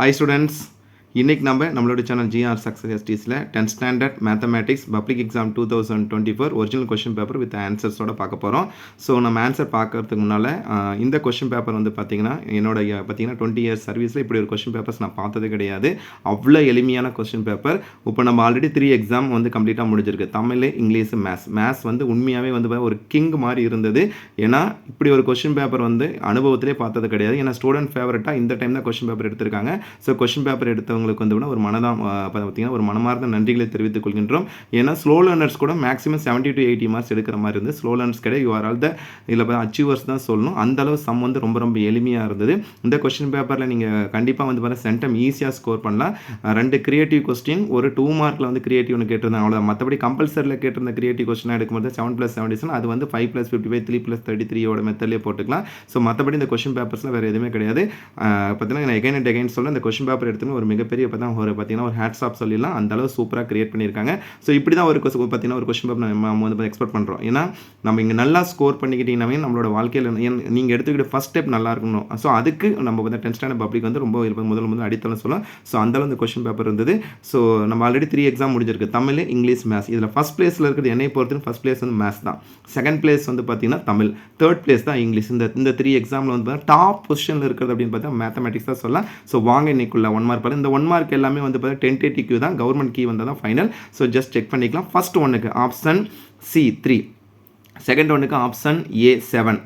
Hi students இன்றைக்கி நம்ம நம்மளோட channel GR success எஸ்டிஸில் tenth standard mathematics public exam two thousand twenty four original question paper with ஆன்சர்ஸோட பார்க்க போகிறோம் so நம்ம answer பார்க்கறதுக்கு முன்னால் இந்த கொஷின் பேப்பர் வந்து பார்த்தீங்கன்னா என்னோட பார்த்தீங்கன்னா டுவெண்ட்டி இயர்ஸ் சர்வீஸில் இப்படி ஒரு கொஷின் பேப்பர்ஸ் நான் பார்த்தது கிடையாது. அவ்வளோ எளிமையான கொஷின் பேப்பர் இப்போ நம்ம ஆல்ரெடி த்ரீ எக்ஸாம் வந்து கம்ப்ளீட்டாக முடிஞ்சிருக்கு. தமிழ் இங்கிலீஷ் மேத்ஸ் மேத்ஸ் வந்து உண்மையாகவே வந்து ஒரு கிங் மாதிரி இருந்தது. ஏன்னா இப்படி ஒரு கொஷின் பேப்பர் வந்து அனுபவத்திலே பார்த்தது கிடையாது. ஏன்னா ஸ்டூடெண்ட் ஃபேவரட்டாக இந்த டைம் தான் கொஷின் பேப்பர் எடுத்திருக்காங்க. ஸோ கொஷின் பேப்பர் எடுத்தவங்களுக்கு வந்து கூட ஒரு மனதாம் பார்த்தீங்கன்னா ஒரு மனமார்ந்த நன்றிகளை தெரிவித்துக் கொள்கின்றோம். ஏன்னா ஸ்லோ லேர்னர்ஸ் கூட maximum seventy to eighty marks எடுக்கிற மாதிரி இருந்து ஸ்லோ லேர்னர்ஸ் கிடையாது. யூ ஆர் ஆல் த இதில் அச்சீவர்ஸ் தான் சொல்லணும். அந்த அளவு சம் வந்து ரொம்ப ரொம்ப எளிமையாக இருந்தது. இந்த கொஸ்டின் பேப்பரில் நீங்கள் கண்டிப்பாக வந்து பார்த்தா சென்டம் ஈஸியாக ஸ்கோர் பண்ணலாம். ரெண்டு கிரியேட்டிவ் கொஸ்டின் ஒரு டூ மார்க்கில் வந்து கிரியேட்டிவ்னு கேட்டிருந்தாங்க. அவ்வளோ மற்றபடி கம்பல்சரியில் கேட்டிருந்த கிரியேட்டிவ் கொஸ்டினாக எடுக்கும்போது செவன் ப்ளஸ் செவன்டிசன் அது வந்து five plus fifty five three plus thirty த்ரீயோட மெத்தட்லேயே போட்டுக்கலாம். ஸோ மற்றபடி இந்த கொஸ்டின் பேப்பர்ஸில் வேறு எதுவுமே கிடையாது. பார்த்தீங்கன்னா நான் எகைன் அண்ட் எகைன் சொல்ல இந்த கொஸ்டின் பேப்பர் எடுத்துன்னு ஒரு மிக மிகப்பெரிய இப்போ தான் ஒரு பார்த்தீங்கன்னா ஒரு ஹேட்ஸ் ஆஃப் சொல்லிடலாம் அந்த அளவு சூப்பராக கிரியேட் பண்ணியிருக்காங்க ஸோ இப்படி தான் ஒரு கொஸ்டின் பார்த்தீங்கன்னா ஒரு கொஸ்டின் பேப்பர் நம்ம வந்து எக்ஸ்பெக்ட் பண்ணுறோம் ஏன்னா நம்ம இங்கே நல்லா ஸ்கோர் பண்ணிக்கிட்டீங்கன்னாவே நம்மளோட வாழ்க்கையில் நீங்கள் எடுத்துக்கிட்ட ஃபஸ்ட் ஸ்டெப் நல்லா இருக்கணும். ஸோ அதுக்கு நம்ம வந்து டென்த் ஸ்டாண்டர்ட் பப்ளிக் வந்து ரொம்ப முதல் முதல் அடித்தளம் சொல்லலாம். ஸோ அந்த அளவு இந்த கொஸ்டின் பேப்பர் இருந்தது. ஸோ நம்ம ஆல்ரெடி த்ரீ எக்ஸாம் முடிஞ்சிருக்கு. தமிழ் இங்கிலீஷ் மேத்ஸ் இதில் ஃபஸ்ட் பிளேஸில் இருக்கிறது என்னை பொறுத்து ஃபஸ்ட் பிளேஸ் வந்து மேத்ஸ் தான். செகண்ட் பிளேஸ் வந்து பார்த்தீங்கன்னா தமிழ். தேர்ட் பிளேஸ் தான் இங்கிலீஷ். இந்த இந்த த்ரீ எக்ஸாமில் வந்து பார்த்தீங்கன்னா டாப் பொசிஷனில் இருக்கிறது அப்படின்னு பார்த்தா மேத்தமெட்டிக்ஸ் தான் சொல்லலாம். ஸோ வாங்க இன்னைக்குள்ள ஒன் மார்க் பாருங்க. இந்த ஒன் மார்க் எல்லாமே வந்து பார்த்தீங்கன்னா டென்டேட்டி கியூ தான். கவர்மெண்ட் கீ வந்தால் தான் ஃபைனல் ஸோ ஜஸ்ட் செக் பண்ணிக்கலாம் ஃபஸ்ட் ஒன்றுக்கு ஆப்ஷன் சி த்ரீ செகண்ட் ஒன்றுக்கு option A seven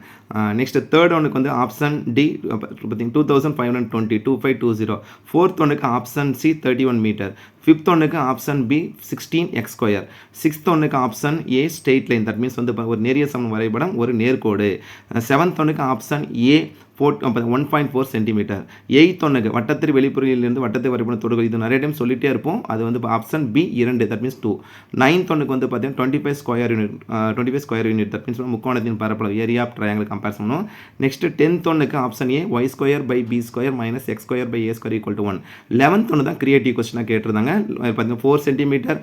next third ஒன்றுக்கு வந்து ஆப்ஷன் டி பார்த்தீங்கன்னா two thousand five hundred twenty two five two zero fourth ஒன்றுக்கு option C thirty one metre fifth ஒன்றுக்கு option B sixteen X square sixth ஒன்றுக்கு option A straight line that means வந்து ஒரு நேரிய சமன் வரைபடம் ஒரு நேர்கோடு. செவன்த் ஒன்றுக்கு option A four one point four centimetre eighth ஒன்றுக்கு வட்டத்திற்கு வெளிப்புறையிலிருந்து வட்டத்தை வரைபடம் தொடுகள் இது நிறைய டைம் சொல்லிட்டே இருப்போம். அது வந்து ஆப்ஷன் பி இரண்டு. தட் மீன்ஸ் டூ நைன்த் ஒன்றுக்கு வந்து பார்த்தீங்கன்னா twenty five square unit twenty five square unit that means முக்கோணத்தின் பரப்பளவு ஏரியா ஆஃப் ட்ரையாங்கிள் கம்பேர் பண்ணுவோம் நெக்ஸ்ட் டென்த் ஒன்றுக்கு option A Y square by B square minus X square by A square equal to one eleventh ஒன்று தான் creative கொஸ்டினாக கேட்டிருந்தாங்க. பார்த்தீங்கன்னா four centimetre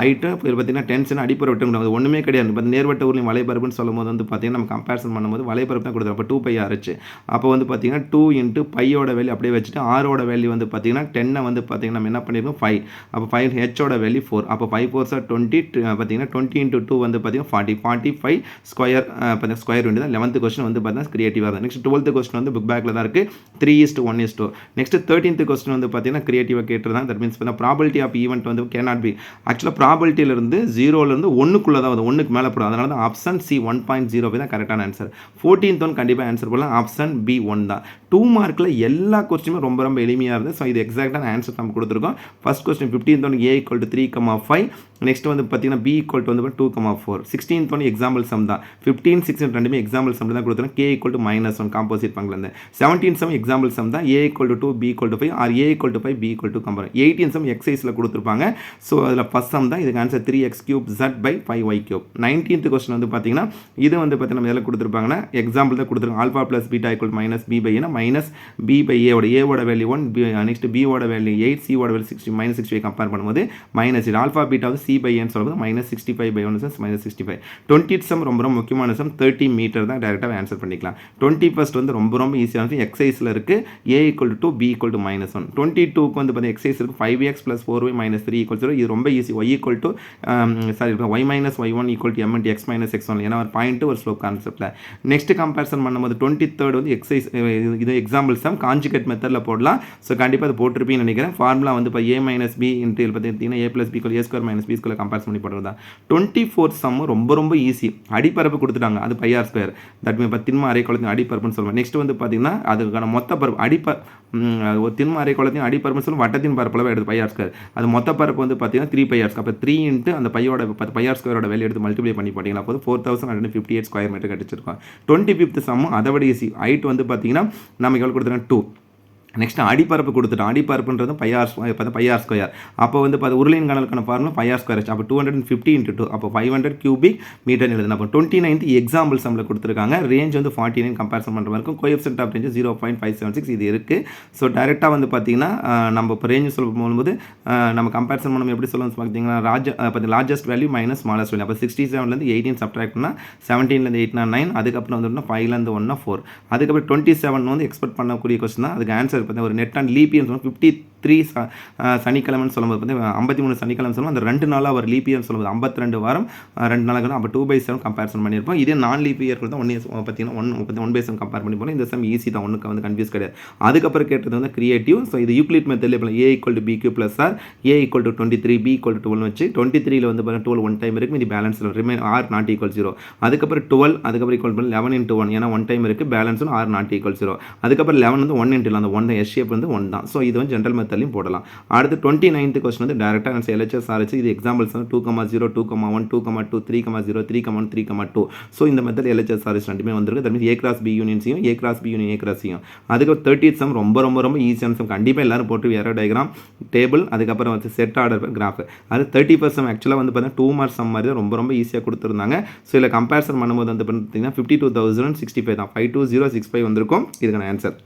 height பார்த்தீங்கன்னா டென்ஷன் அடிப்படை விட்டு அது ஒன்றுமே கிடையாது. இப்போ நேர்வட்ட ஊர்லையும் வலைபரப்புன்னு சொல்லும் போது வந்து பார்த்தீங்கன்னா நம்ம கம்பேரிசன் பண்ணும்போது வலைபரப்பு தான் கொடுத்துரும் அப்போ டூ பை ஆறுச்சு அப்போ வந்து பார்த்தீங்கன்னா டூ இன்ட்டு பையோட வேல்யூ அப்படியே வச்சுட்டு ஆரோட வேல்யூ வந்து பார்த்தீங்கன்னா டென்னை வந்து பார்த்தீங்கன்னா நம்ம என்ன பண்ணியிருக்கோம் ஃபைவ் அப்போ ஃபைவ் ஹெச்சோட வேல்யூ ஃபோர் அப்போ ஃபைவ் ஃபோர் சார் டுவெண்ட்டி பார்த்தீங்கன்னா டுவெண்ட்டி இன்ட்டு டூ வந்து பார்த்தீங்கன்னா ஃபார்ட்டி ஃபார்ட்டி ஃபைவ் ஸ்கொயர் பார்த்தீங்கன்னா ஸ்கொயர் வேண்டி தான் லெவன்த்து கொஸ்டின் வந்து பார்த்தீங்கன்னா கிரியேட்டிவாக தான். நெக்ஸ்ட் டுவெல்த்து கொஸ்டின் வந்து புக் பேக்கில் தான் இருக்குது three is one is two next thirteenth question வந்து பார்த்தீங்கன்னா கிரியேட்டிவாக கேட்டிருந்தாங்க that means probability of event வந்து கேனாட் பி ஆக்சுவலாக ப்ராபிலிட்டியிலிருந்து ஜீரோலேருந்து ஒன்றுக்குள்ளே தான் வந்து ஒன்றுக்கு மேலே போடும் அதனால தான் option C one point zero தான் கரெக்டான ஆன்சர் ஃபோர்டீன்த் ஒன் கண்டிப்பாக ஆன்சர் போடலாம். ஆப்ஷன் பி ஒன் தான். டூ மார்க்கில் எல்லா கொஸ்டினுமே ரொம்ப ரொம்ப எளிமையாக இருந்தது. ஸோ இது எக்ஸாக்டான ஆன்சர் நம்ம கொடுத்துருக்கோம். First question fifteen one A equal to three comma five next வந்து பார்த்தீங்கன்னா பி ஈக்குவல் டு வந்து two comma four sixteenth one example sum தான். ஃபிஃப்டீன் சிக்ஸ்டீன் ரெண்டுமே எக்ஸாம்பிள் சம் தான் கொடுத்துருக்கோம் K equal to minus one composite பங்கிலேருந்து seventeen sum example sum தான். A equal to two B equal to five or A equal to five B equal to Kambar eighteen sum எக்ஸைஸில் கொடுத்துருப்பாங்க. So அதில் first sum தான். இதுக்கு answer three X cube Z by five Y cube nineteenth question வந்து பார்த்தீங்கன்னா இது வந்து பார்த்தீங்கன்னா எதில் கொடுத்துருப்பாங்கன்னா எக்ஸாம்பிள் தான் கொடுத்துருக்காங்க alpha plus beta equal minus B by ஏன்னா மைனஸ் பி பை ஏவோட ஏவோட வேல்யூ ஒன் பி நெக்ஸ்ட் பியோட வேல்யூ எயிட் சியோட value sixty minus sixty five compare பண்ணும்போது மைனஸ் இது. ஆல்ஃபா பீட்டா வந்து சி பை ஏன்னு சொல்லும்போது minus sixty five by one minus sixty five twenty sum ரொம்ப ரொம்ப முக்கியமான சம் தேர்ட்டி மீட்டர் தான் டேரெக்டாக ஆன்சர் பண்ணிக்கலாம். டுவெண்ட்டி ஃபஸ்ட் வந்து ரொம்ப ரொம்ப ஈஸியாக இருக்கும் எக்ஸைஸில் இருக்குது A equal to B equal to minus one twenty டூக்கு வந்து பார்த்தீங்கன்னா எக்ஸைஸ் இருக்குது five X plus four Y minus three equal zero இது ரொம்ப easy Y equal to sorry Y minus Y one equal to M and X minus X one ஏன்னா ஒரு point ஒரு slope கான்செப்ட்டில் நெக்ஸ்ட் கம்பேரிசன் பண்ணும்போது twenty third வந்து exercise இது example sum conjugate மெத்தடில் போடலாம். ஸோ கண்டிப்பாக அது போட்டிருப்பீங்கன்னு நினைக்கிறேன். ஃபார்முலா வந்து இப்போ ஏ மைனஸ் பி இன்ட்டு பார்த்தீங்கன்னா A plus B A square minus B square compare பண்ணி போடுறது? தான் டுவெண்ட்டி ஃபோர்த் சம் ரொம்ப ரொம்ப ஈஸி அடிப்பரப்பு கொடுத்துட்டாங்க. அது பையார் ஸ்கொயர் தட் மீன் இப்போ திண்ம அரை குளத்தின் அடிப்பரப்புன்னு சொல்லுவேன் நெக்ஸ்ட் வந்து பார்த்தீங்கன்னா அதுக்கான மொத்த பரப்பு அடிப்ப ஒரு திண்ம அரை குளத்தின் அடிப்பரப்புன்னு சொல்லுவோம். வட்டத்தின் பரப்பளவு எடுத்து பையார் ஸ்கொயர் அது மொத்த பரப்பு வந்து பார்த்தீங்கன்னா த்ரீ பையார்ஸ் அப்போ த்ரீ இன்ட்டு அந்த பையோட பத்து பையார் ஸ்கொயரோட வேலை எடுத்து மல்டிப்ளை பண்ணி போட்டிங்களா போது four thousand hundred fifty eight square metre கிடச்சிருக்கோம் twenty fifth சம்மும் அதை விட ஈஸி ஹைட் வந்து பார்த்தீங்கன்னா நமக்கு எவ்வளோ கொடுத்துருக்கோம் டூ நெக்ஸ்ட் அடிப்பரப்பு கொடுத்துட்டோம் அடிப்பரப்புன்றது பையார் இப்போ பையார் ஸ்கொயர் அப்போ வந்து பார்த்து உருளையின் கணக்கான ஃபார்முலா பையார் ஸ்கொயர் அப்போ two hundred fifty into two அப்போ ஃபைவ் ஹண்ட்ரட் கியூபிக் மீட்டர் எழுதணும் அப்போ டுவெண்ட்டி நைன்த் எக்ஸாம்பிள் சம்மில் கொடுத்துருக்காங்க. ரேஞ்ச் வந்து ஃபார்ட்டி நைன் கம்பேரிசன் பண்ணுற மாதிரி இருக்கும். Coefficient of range zero point five seven six இது இருக்குது ஸோ டேரெக்டாக வந்து பார்த்தீங்கன்னா நம்ம இப்போ ரேஞ்சு சொல்ல போகும்போது நம்ம கம்பேரிசன் பண்ணணும் எப்படி சொல்லணும்னு பார்த்தீங்கன்னா ராஜ இப்போ largest value minus smallest value அப்போ சிக்ஸ்டி செவன்லேருந்து எயிட்டீன் சப்ட்ராக்ட் பண்ணால் செவன்டீன்லேருந்து எயிட்னா நைன் அதுக்கப்புறம் வந்து ஃபைவ்லேருந்து ஒன்னா ஃபோர் அதுக்கப்புறம் டுவெண்ட்டி செவன் வந்து எக்ஸ்பெக்ட் பண்ணக்கூடிய கொஸ்டின் தான். அதுக்கு ஆன்சர் பார்த்தீங்கன்னா ஒரு நெட் அண்ட் லீப் இயர்னு சொல்லுவோம் ஃபிஃப்டி த்ரீ ச சனிக்கிழமைன்னு சொல்லும்போது பார்த்தீங்கன்னா ஐம்பத்தி மூணு சனிக்கிழமை சொல்லுவோம் அந்த ரெண்டு நாளாக ஒரு லீப் இயர்னு சொல்லும்போது ஐம்பத்தி ரெண்டு வாரம் ரெண்டு நாளாக அப்போ டூ பை செவன் கம்பேரிசன் பண்ணியிருப்போம். இதே நான் லீப் இயர்கள் தான் ஒன் இயர்ஸ் பார்த்தீங்கன்னா ஒன் முப்பத்தி ஒன் பை செவன் கம்பேர் பண்ணி போகிறோம் இந்த சம் ஈஸி தான் ஒன்றுக்கு வந்து கன்ஃபியூஸ் கிடையாது. அதுக்கப்புறம் கேட்டது வந்து கிரியேட்டிவ் ஸோ இது யூக்ளிட் மெத்தடில் இப்போ A equal to BQ plus R A equal to twenty three B equal to twelve வச்சு டுவெண்ட்டி த்ரீல வந்து பார்த்தீங்கன்னா டுவெல் ஒன் டைம் இருக்குது இது balance remain R not equal zero அதுக்கப்புறம் டுவெல் அதுக்கப்புறம் ஈக்குவல் பண்ணி லெவன் இன்ட்டு ஒன் ஏன்னா ஒன் டைம் இருக்குது பேலன்ஸும் ஆர் நாட் ஈக்குவல் ஜீரோ அதுக்கப்புறம் லெவன் வந்து ஒன் இன்ட்டு அந்த ஒன் எஸ்ஷேப் வந்து ஒன் தான். ஸோ இது வந்து ஜென்ரல் மெத்தட் மெத்தட்லையும் போடலாம். அடுத்து டுவெண்ட்டி நைன்த் கொஸ்டின் வந்து டேரெக்டாக நான் எல்ஹெச்எஸ் ஆர்ஹெச் இது எக்ஸாம்பிள்ஸ் வந்து two comma zero two comma one two comma two three comma zero three comma one three comma two so இந்த மெத்தட் எல்ஹெச்எஸ் ஆர்ஹெச் ரெண்டுமே வந்திருக்கு. That means A cross B யூனியன்ஸையும் A cross B union A கிராஸையும் அதுக்கு thirty some ரொம்ப ரொம்ப ரொம்ப ஈஸியான some கண்டிப்பாக எல்லாரும் போட்டு வேற டயக்ராம் டேபிள் அதுக்கப்புறம் வந்து செட் ஆர்டர் கிராஃப் அது தேர்ட்டி பர்சன்ட் ஆக்சுவலாக வந்து பார்த்தீங்கன்னா டூ மார்க் சம் மாதிரி தான் ரொம்ப ரொம்ப ஈஸியாக கொடுத்துருந்தாங்க. ஸோ இதில் கம்பேரிசன் பண்ணும்போது வந்து பார்த்தீங்கன்னா fifty two thousand sixty five தான். Five two zero six five வந்திருக்கும். இதுக்கான answer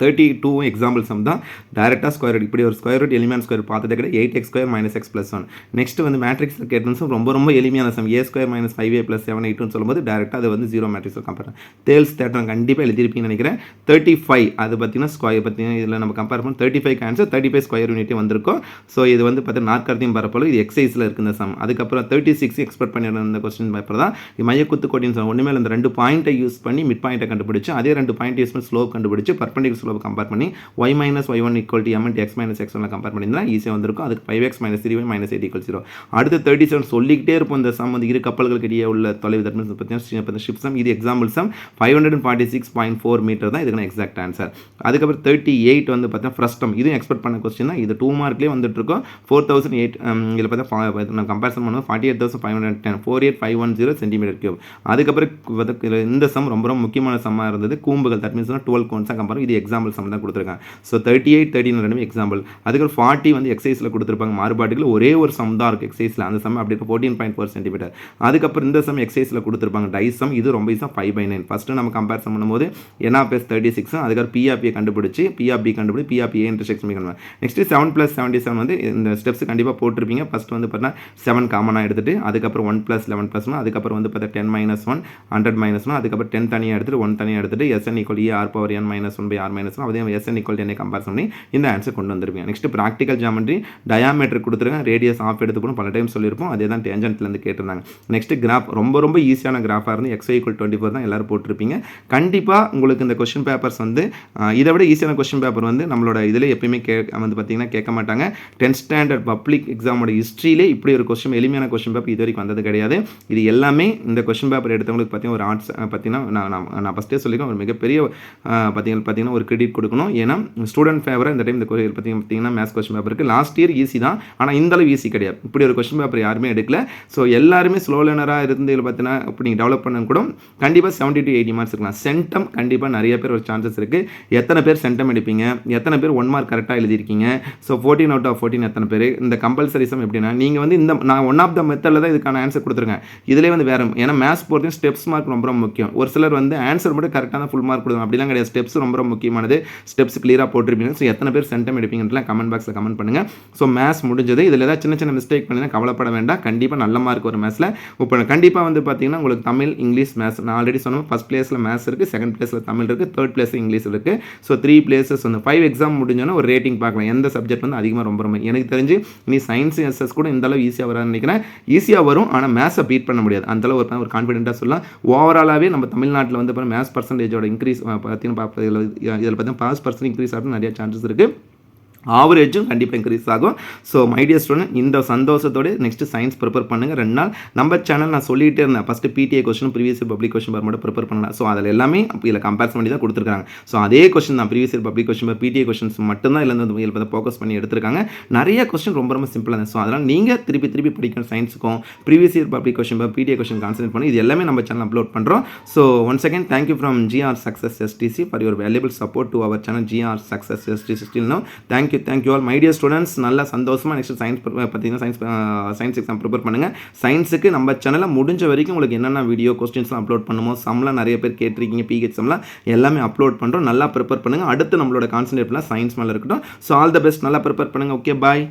thirty two example sum தான் டேரெக்டாக ஸ்கொயர் ரூட் இப்படி ஒரு ஸ்கொயர் ரூட் எலிமெண்ட் ஸ்கொயர் பார்த்ததே கிடையாது eight X square minus X plus one next வந்து மேட்ரிக்ஸ் கேட்டன்ஸும் ரொம்ப ரொம்ப எளிமையான sum A square minus five A plus seven எயிட்னு சொல்லும்போது டேரெக்டாக அது வந்து ஜீரோ மேட்ரிக்ஸில் கம்பேர் தேல்ஸ் தேட்டரம் கண்டிப்பாக எழுதிருப்பீங்கன்னு நினைக்கிறேன். தேர்ட்டி ஃபைவ் அது பார்த்தீங்கன்னா ஸ்கொயர் பார்த்தீங்கன்னா இதில் நம்ம கம்பேர் பண்ணி thirty five answer thirty five square யூனிட்டே வந்திருக்கும். ஸோ இது வந்து பார்த்தீங்கன்னா நாற்கரத்தையும் பரப்பளவு இது எக்ஸைஸில் இருக்கு இந்த சம் அதுக்கப்புறம் தேர்ட்டி சிக்ஸ் எக்ஸ்பெக்ட் பண்ணியிருந்த இந்த கொஸ்டின் பேப்பர் தான். இது மையக்குத்து கோட்டின்னு சொல்லுவோம் ஒன்றுமே அந்த ரெண்டு பாயிண்ட்டை யூஸ் பண்ணி மிட் பாயிண்ட்டை கண்டுபிடிச்சு அதே ரெண்டு பாயிண்ட் யூஸ் பண்ணி ஸ்லோப் கண்டுபிடிச்சு பர்பண்டிகுலர் ஸ்லோப் கம்பேர் பண்ணி Y minus Y one equal to M X minus X ஒன்ல கம்பேர் பண்ணியிருந்தா ஈஸியாக வந்திருக்கும். அதுக்கு five X minus three Y minus eight equal zero அடுத்து தேர்ட்டி செவன் சொல்லிக்கிட்டே இருப்போம். இந்த சம் வந்து இரு கப்பல்களுக்கு இடையே உள்ள தொலைவு. தட் பார்த்தீங்கன்னா ஷிப் சம் இது example sum five hundred forty six point four metre தான் இதுக்கான எக்ஸாக்ட் ஆன்சர் அதுக்கப்புறம் தேர்ட்டி எயிட் வந்து பார்த்தீங்கன்னா ஃப்ரஸ்டம் இதுவும் எக்ஸ்பெக்ட் பண்ண கொஸ்டின் தான். இது டூ மார்க்லேயே வந்துட்டு இருக்கும் ஃபோர் தௌசண்ட் எயிட் இதில் பார்த்தா கம்பேரிசன் பண்ணுவோம் forty eight thousand five hundred ten four eight five one zero centimetre cube அதுக்கப்புறம் இந்த சம் ரொம்ப ரொம்ப முக்கியமான சம்மாக இருந்தது. கூம்புகள். தட் மீன்ஸ் டுவெல் கோன்ஸாக கம்பேர் இது எக்ஸாம் எக்ஸாம்பிள் சம் தான் கொடுத்துருக்காங்க. ஸோ தேர்ட்டி எயிட் தேர்ட்டின் ரெண்டுமே எக்ஸாம்பிள் அதுக்கப்புறம் ஃபார்ட்டி வந்து எக்ஸைஸில் கொடுத்துருப்பாங்க. மாறுபாட்டுகள் ஒரே ஒரு சம் தான் இருக்குது எக்ஸைஸில் அந்த சம் அப்படி ஃபோர்டீன் பாயிண்ட் ஃபோர் சென்டிமீட்டர் அதுக்கப்புறம் இந்த சம் எக்ஸைஸில் கொடுத்துருப்பாங்க. டைஸ் சம் இது ரொம்ப ஈஸாக ஃபைவ் பை நைன் ஃபஸ்ட்டு நம்ம கம்பேரிசன் பண்ணும்போது என்ஆ ப்ளஸ் தேர்ட்டி சிக்ஸ் அதுக்கப்புறம் பிஆர்பியை கண்டுபிடிச்சி பிஆபி கண்டுபிடி பிஆபி ஏ இன்டர்செக்ஷன் பண்ணுவேன் next seven plus seventy seven வந்து இந்த ஸ்டெப்ஸ் கண்டிப்பாக போட்டிருப்பீங்க. ஃபஸ்ட் வந்து பார்த்தீங்கன்னா செவன் காமனாக எடுத்துட்டு அதுக்கப்புறம் ஒன் ப்ளஸ் லெவன் ப்ளஸ் அதுக்கப்புறம் வந்து பார்த்தா ten minus one hundred minus one அதுக்கப்புறம் டென் தனியாக எடுத்துட்டு ஒன் தனியாக எடுத்துட்டு SN equal a R power N minus one by R minus one அதே எஸ்என் ஈக்குவல் என்னை கம்பேர் பண்ணி இந்த ஆன்சர் கொண்டு வந்திருப்பீங்க. நெக்ஸ்ட் ப்ராக்டிகல் ஜாமெண்ட்ரி டயாமீட்டர் கொடுத்துருக்காங்க ரேடியஸ் ஆஃப் எடுத்துக்கணும் பல டைம் சொல்லியிருப்போம் அதே தான் டேஞ்சன்ட்லேருந்து கேட்டிருந்தாங்க. நெக்ஸ்ட் கிராஃப் ரொம்ப ரொம்ப ஈஸியான கிராஃபாக இருந்து எக்ஸ் ஈக்குவல் டுவெண்ட்டி ஃபோர் தான் எல்லோரும் போட்டிருப்பீங்க. கண்டிப்பாக உங்களுக்கு இந்த கொஸ்டின் பேப்பர்ஸ் வந்து இதை விட ஈஸியான கொஸ்டின் பேப்பர் வந்து நம்மளோட இதில் எப்பயுமே கே வந்து பார்த்தீங்கன்னா கேட்க மாட்டாங்க. டென்த் ஸ்டாண்டர்ட் பப்ளிக் எக்ஸாமோட ஹிஸ்ட்ரியிலே இப்படி ஒரு கொஸ்டின் எளிமையான கொஸ்டின் பேப்பர் இது வரைக்கும் வந்தது கிடையாது. இது எல்லாமே இந்த கொஸ்டின் பேப்பர் எடுத்தவங்களுக்கு பார்த்தீங்கன்னா ஒரு ஆர்ட்ஸ் பார்த்தீங்கன்னா நான் நான் நான் ஃபஸ்ட்டே சொல்லியிருக்கேன் ஒரு மிகப்பெரிய பார்த்தீங்கன்னா பார்த்தீங்கன்னா ஒரு கிரெடிட் கொடுக்கணும். ஏன்னா ஸ்டூடெண்ட் ஃபேவராக இந்த டைம் இந்த கொரியர் பார்த்தீங்க பார்த்தீங்கன்னா மேத்ஸ் கொஸ்டின் பேப்பருக்கு லாஸ்ட் இயர் ஈஸி தான். ஆனால் இந்த அளவு ஈஸி கிடையாது. இப்படி ஒரு கொஸ்டின் பேப்பர் யாருமே எடுக்கல. ஸோ எல்லாருமே ஸ்லோ லேனராக இருந்து இதில் பார்த்தீங்கன்னா இப்போ நீங்கள் டெவலப் பண்ண கூட கண்டிப்பாக செவன்ட்டி டு எயிட்டி மார்க்ஸ் இருக்கலாம். சென்டம் கண்டிப்பாக நிறைய பேர் ஒரு சான்சஸ் இருக்குது எத்தனை பேர் சென்டம் எடுப்பீங்க? எத்தனை பேர் ஒன் மார்க் கரெக்டாக எழுதியிருக்கீங்க? So fourteen out of fourteen எத்தனை பேர்? இந்த கம்பல்சரிசம் எப்படின்னா நீங்கள் வந்து இந்த நான் ஒன் ஆஃப் த மெத்தடில் தான் இதுக்கான ஆன்சர் கொடுத்துருங்க இதிலே வந்து வேறு ஏன்னா மேத்ஸ் பொறுத்தையும் ஸ்டெப்ஸ் மார்க் ரொம்ப ரொம்ப முக்கியம். ஒரு சிலர் வந்து ஆன்சர் மட்டும் கரெக்டாக தான் ஃபுல் மார்க் கொடுங்க அப்படிலாம் கிடையாது. ஸ்டெப்ஸ் ரொம்ப ரொம்ப ஆனது ஸ்டெப்ஸ் கிளியராக போட்டிருப்பீங்க. ஸோ எத்தனை பேர் சென்டம் எடுப்பீங்கன்றலாம் கமெண்ட் பாக்ஸில் கமெண்ட் பண்ணுங்கள் ஸோ மேத்ஸ் முடிஞ்சது. இதில் ஏதாவது சின்ன சின்ன மிஸ்டேக் பண்ணினா கவலைப்பட வேண்டாம். கண்டிப்பாக நல்ல மார்க் ஒரு மேத்ஸில் இப்போ கண்டிப்பாக வந்து பார்த்தீங்கன்னா உங்களுக்கு தமிழ் இங்கிலீஷ் மேத்ஸ் நான் ஆல்ரெடி சொன்னோம் ஃபஸ்ட் பிளேஸில் மேத்ஸ் இருக்குது செகண்ட் பிளேஸில் தமிழ் இருக்குது தேர்ட் பிளேஸ் இங்கிலீஷ் இருக்குது ஸோ த்ரீ பிளேஸஸ் வந்து ஃபைவ் எக்ஸாம் முடிஞ்சோன்னா ஒரு ரேட்டிங் பார்க்கலாம். எந்த சப்ஜெக்ட் வந்து அதிகமாக ரொம்ப ரொம்ப. எனக்கு தெரிஞ்சு நீ சயின்ஸ் எஸ்எஸ் கூட இந்த அளவு ஈஸியாக வரான்னு நினைக்கிறேன். ஈஸியாக வரும். ஆனால் மேத்ஸை பீட் பண்ண முடியாது. அந்த அளவு ஒரு ஒரு கான்ஃபிடென்ட்டாக சொல்லலாம். ஓவராலாகவே நம்ம தமிழ்நாட்டில் வந்து மேத்ஸ் பர்சன்டேஜோட இன்க்ரீஸ் பார்த்தீங்கன்னா இதில் பார்த்தீங்கன்னா பாஸ் பர்சன் இன்க்ரீஸ் ஆகும் நிறைய சான்சஸ் இருக்குது ஆவரேஜும் கண்டிப்பாக இன்க்ரீஸ் ஆகும். ஸோ மை டியர் ஸ்டூடெண்ட் இந்த சந்தோஷத்தோட நெக்ஸ்ட்டு சயின்ஸ் ப்ரிப்பேர் பண்ணுங்கள் ரெண்டு நாள் நம்ம சேனல் நான் சொல்லிகிட்டே இருந்தேன். First PTA question previous public question paper மட்டும் ப்ரிப்பேர் பண்ணலாம் ஸோ அதில் எல்லாமே இதில் கம்பேரிசன் பண்ணி தான் கொடுத்துருக்காங்க. ஸோ அதே கொஸ்டின் தான் previous public question paper PTA questions மட்டும்தான் இதில் வந்து இதில் பார்த்து ஃபோக்கஸ் பண்ணி எடுத்திருக்காங்க. நிறைய கொஸ்டின் ரொம்ப ரொம்ப சிம்பிளாக இருந்தது. ஸோ அதனால் நீங்கள் திருப்பி திருப்பி படிக்கணும் சயின்ஸுக்கும் previous year public question paper PTA question concentrate பண்ணி இது எல்லாமே நம்ம சேனல் அப்லோட் பண்ணுறோம் so one second thank you from GR success STC for your valuable support to our channel GR success STC still no thank you thank you all my dear students நல்லா சந்தோஷமாக next science பார்த்தீங்கன்னா science science exam prepare பண்ணுங்கள் சயின்ஸுக்கு நம்ம சேனலில் முடிஞ்ச வரைக்கும் உங்களுக்கு என்னென்ன வீடியோ கொஸ்டின்ஸ்லாம் அப்லோட் பண்ணுமோ சம்லாம் நிறைய பேர் கேட்டிருக்கீங்க பிஹெச் சம்லாம் எல்லாமே அப்லோட் பண்ணுறோம் நல்லா ப்ரிப்பேர் பண்ணுங்கள் அடுத்து நம்மளோட கான்சன்ட்ரேட்லாம் சயின்ஸ் மேலே இருக்கட்டும். ஸோ ஆல் த பெஸ்ட் நல்லா ப்ரிப்பேர் பண்ணுங்கள் ஓகே பாய்